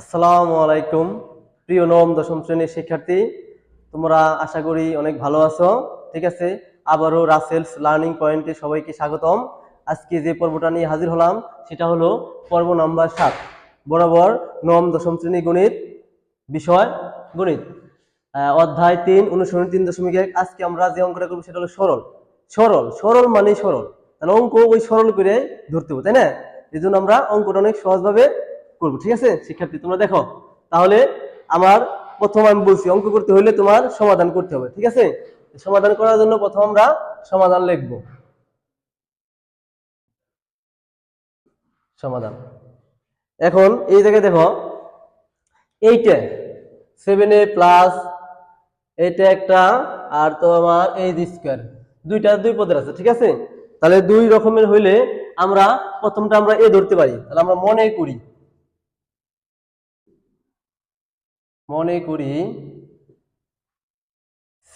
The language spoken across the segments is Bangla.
আসসালামু আলাইকুম, প্রিয় নবম, দশম শ্রেণির শিক্ষার্থী। তোমরা আশা করি অনেক ভালো আছো, ঠিক আছে? আবারও রাসেলস লার্নিং পয়েন্টে সবাইকে স্বাগতম। আজকে যে পর্বটা নিয়ে হাজির হলাম, সেটা হলো পর্ব নাম্বার সাত, বরাবর নবম, দশম শ্রেণি গণিত বিষয় গণিত। অধ্যায় তিন, অনুসরণ তিন দশমিক এক, আজকে আমরা যে অঙ্কটা করব সেটা হলো সরল। সরল সরল মানে সরল। তাহলে অঙ্ক ওই সরল করে ধরতে হবে, তাই না? এই জন্য আমরা অঙ্কটা অনেক সহজভাবে করব, ঠিক আছে? শিক্ষার্থী, তোমরা দেখো, তাহলে আমার প্রথম আমি বলছি, অঙ্ক করতে হলে তোমার সমাধান করতে হবে, ঠিক আছে? সমাধান করার জন্য প্রথম আমরা সমাধান লিখব। সমাধান। এখন এই জায়গায় দেখো এইটা সেভেন এ প্লাস এইটা একটা, আর তো আমার এই স্কোয়ার দুইটা দুই পদের আছে, ঠিক আছে? তাহলে দুই রকমের হইলে আমরা প্রথমটা আমরা এ ধরতে পারি, তাহলে আমরা মনে করি। মনে করি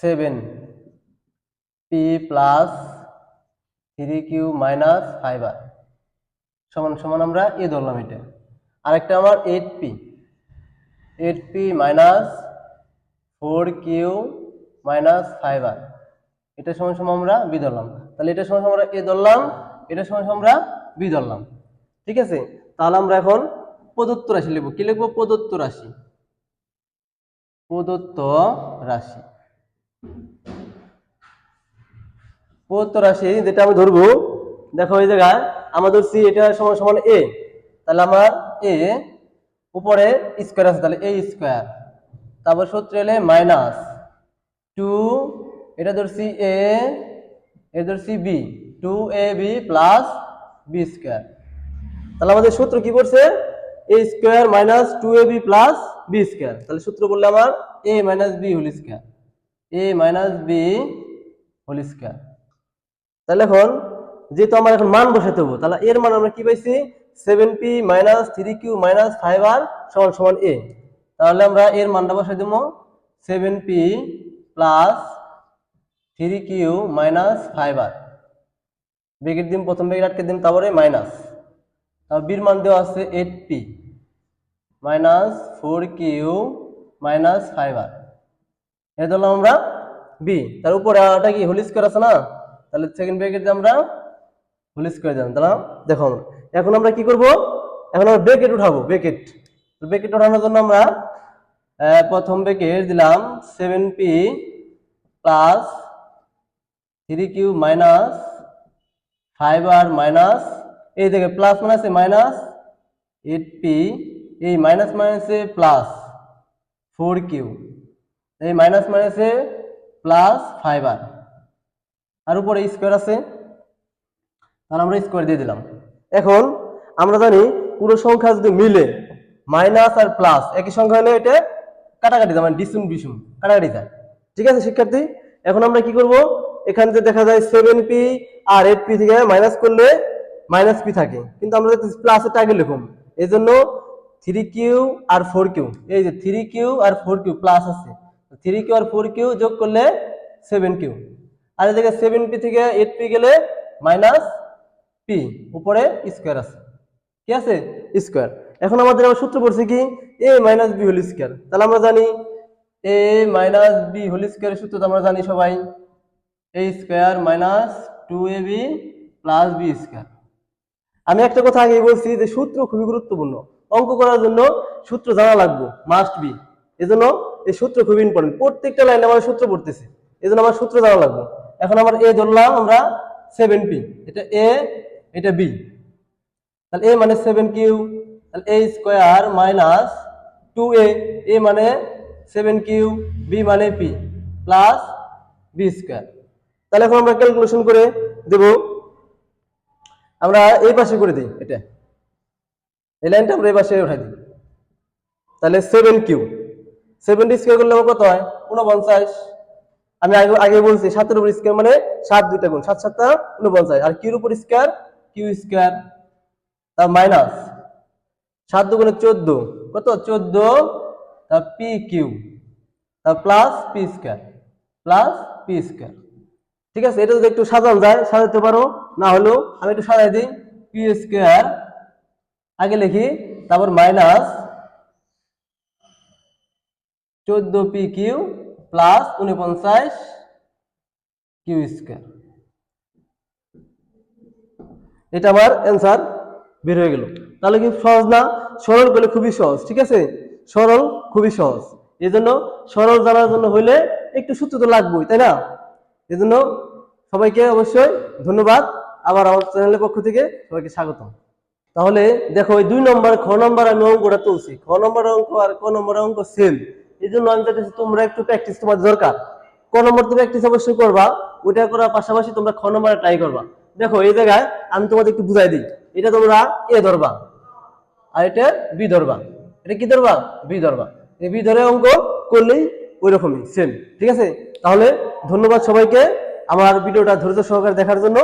seven P plus three Q minus five R সমান সমান আমরা এ ধরলাম এটা। আরেকটা আমার eight P eight P minus four Q minus five R এটা সমান সমান আমরা বি ধরলাম। তাহলে এটা সমান আমরা এ ধরলাম, এটা সমান আমরা বি ধরলাম। ঠিক আছে? তাহলে আমরা এখন প্রদত্ত রাশি লিখব। কি লিখব? প্রদত্ত রাশি। প্রদত্ত রাশি। প্রদত্ত রাশি, যেটা আমি ধরবো, দেখো এই জায়গায় আমাদের সি এটা সমান সমান এ তাহলে আমার এ উপরে স্কোয়ার আছে, তাহলে এ স্কোয়ার তারপর সূত্র এলে মাইনাস টু এটা ধরছি এ এটা ধরছি B two A B plus B square তাহলে আমাদের সূত্র কি পড়ছে A square minus two A B plus B square তাহলে সূত্র বললে আমার A minus B whole square A minus B whole square তাহলে এখন যেহেতু আমার এখন মান বসাতে হব, তাহলে এর মান আমরা কি পাইছি? Seven P minus three Q minus five R সমান সমান এ তাহলে আমরা এর মানটা বসাই দেবো seven P plus three Q minus five R bracket দিন প্রথম ব্রেকেট আটকে দিন তারপরে মাইনাস তারপর বির মান দেওয়া আছে eight P minus four Q minus five R. এটা ধরলাম আমরা বি তার উপরে আটা কি হোল স্কোয়ার আছে না? তাহলে সেকেন্ড ব্রেকেট আমরা হোল স্কোয়ার দিলাম তাহলে দেখো আমরা। এখন আমরা কি করব? এখন আমরা ব্রেকেট উঠাবো ব্রেকেট ব্রেকেট উঠানোর জন্য আমরা প্রথম ব্রেকেট দিলাম seven P plus three Q minus five R minus এই থেকে প্লাস মাইনাসে মাইনাস এইট পি এই মাইনাস মাইনাসে প্লাস ফোর কিউ এই মাইনাস মাইনাসে প্লাস ফাইভ আর আর উপরে স্কোয়ার আছে, তাহলে আমরা স্কোয়ার দিয়ে দিলাম। এখন আমরা জানি পুরো সংখ্যা যদি মিলে মাইনাস আর প্লাস একই সংখ্যা হলে এটা কাটাকাটি যায় মানে ডিসুম ডিসুম কাটাকাটি যায়। ঠিক আছে, শিক্ষার্থী? এখন আমরা কি করব? এখানে যে দেখা যায় সেভেন পি আর এইট পি থেকে মাইনাস করলে মাইনাস পি থাকে, কিন্তু আমরা প্লাসের আগে লিখুন এই জন্য থ্রি কিউ আর ফোর কিউ এই যে থ্রি কিউ আর ফোর কিউ প্লাস আছে। থ্রি কিউ আর ফোর কিউ যোগ করলে সেভেন কিউ আর এদিকে সেভেন পি থেকে এইট পি গেলে মাইনাস পি উপরে স্কোয়ার আছে। কি আছে? স্কোয়ার এখন আমাদের আবার সূত্র পড়ছে কি? A minus B whole square তাহলে আমরা জানি এ মাইনাস বি হোল স্কোয়ারের সূত্র তো আমরা জানি সবাই। A square minus two A B plus B square আমি একটা কথা আগে বলছি যে সূত্র খুবই গুরুত্বপূর্ণ। অঙ্ক করার জন্য সূত্র জানা লাগবে মাস্ট বি এজন্য এই সূত্র খুবই ইম্পর্টেন্ট প্রত্যেকটা লাইনে আমার সূত্র পড়তেছে, এজন্য আমার সূত্র জানা লাগবে। এখন আমার এ ধরলাম, আমরা সেভেন পি এটা এ এটা বি তাহলে এ মানে সেভেন কিউ তাহলে A square minus two A A মানে সেভেন কিউ বি মানে পি প্লাস বি স্কোয়ার তাহলে এখন আমরা ক্যালকুলেশন করে দেব। আমরা এই পাশে করে দিই, এটা। এই লাইনটা আমরা এই পাশে উঠাই দিই। তাহলে সেভেন কিউ সেভেন্টি স্কোয়ার করলে কত হয়? উনপঞ্চাশ আমি আগে আগে বলছি, সাতের উপর স্কোয়ার মানে সাত দুইটা গুণ। সাত সাতটা উনপঞ্চাশ আর কিউর উপর স্কোয়ার কিউ স্কোয়ার তার মাইনাস সাত দুগুণে চোদ্দ। কত? চোদ্দ। তার পি কিউ তার plus P square plus P square ঠিক আছে? এটা যদি একটু সাজানো যায়, সাজাতে পারো। না হলেও আমি একটু সাজাই দিই। পি স্কোয়ার আগে লিখি, তারপর মাইনাস চোদ্দ পি কিউ প্লাস উনপঞ্চাশ কিউ স্কোয়ার এটা আমার অ্যান্সার বের হয়ে গেল। তাহলে কি সহজ না? সরল করলে খুবই সহজ, ঠিক আছে? সরল খুবই সহজ। এই জন্য সরল জানার জন্য হইলে একটু সূত্র তো লাগবেই, তাই না? এই জন্য সবাইকে অবশ্যই ধন্যবাদ। আবার আমার চ্যানেলের পক্ষ থেকে সবাইকে স্বাগতম। তাহলে দেখো ওই দুই নম্বর, খ নম্বর আমি অঙ্কটা তুলছি। খ নম্বর অঙ্ক আর ক নম্বর অঙ্ক সেম এই জন্য আমি চাইতেছি তোমরা একটু প্র্যাকটিস তোমার দরকার। ক নম্বর তো প্র্যাকটিস অবশ্যই করবা, ওইটা করার পাশাপাশি তোমরা খ নম্বরে ট্রাই করবা। দেখো, এই জায়গায় আমি তোমাদের একটু বুঝাই দিই। এটা তোমরা এ ধরবা আর এটা বি ধরবা। এটা কি ধরবা? বি ধরবা। বি ধরে অঙ্ক করলেই ওই রকমই সেম ঠিক আছে? তাহলে ধন্যবাদ সবাইকে আমার ভিডিওটা ধৈর্য সহকারে দেখার জন্য।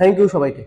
থ্যাংক ইউ সবাইকে।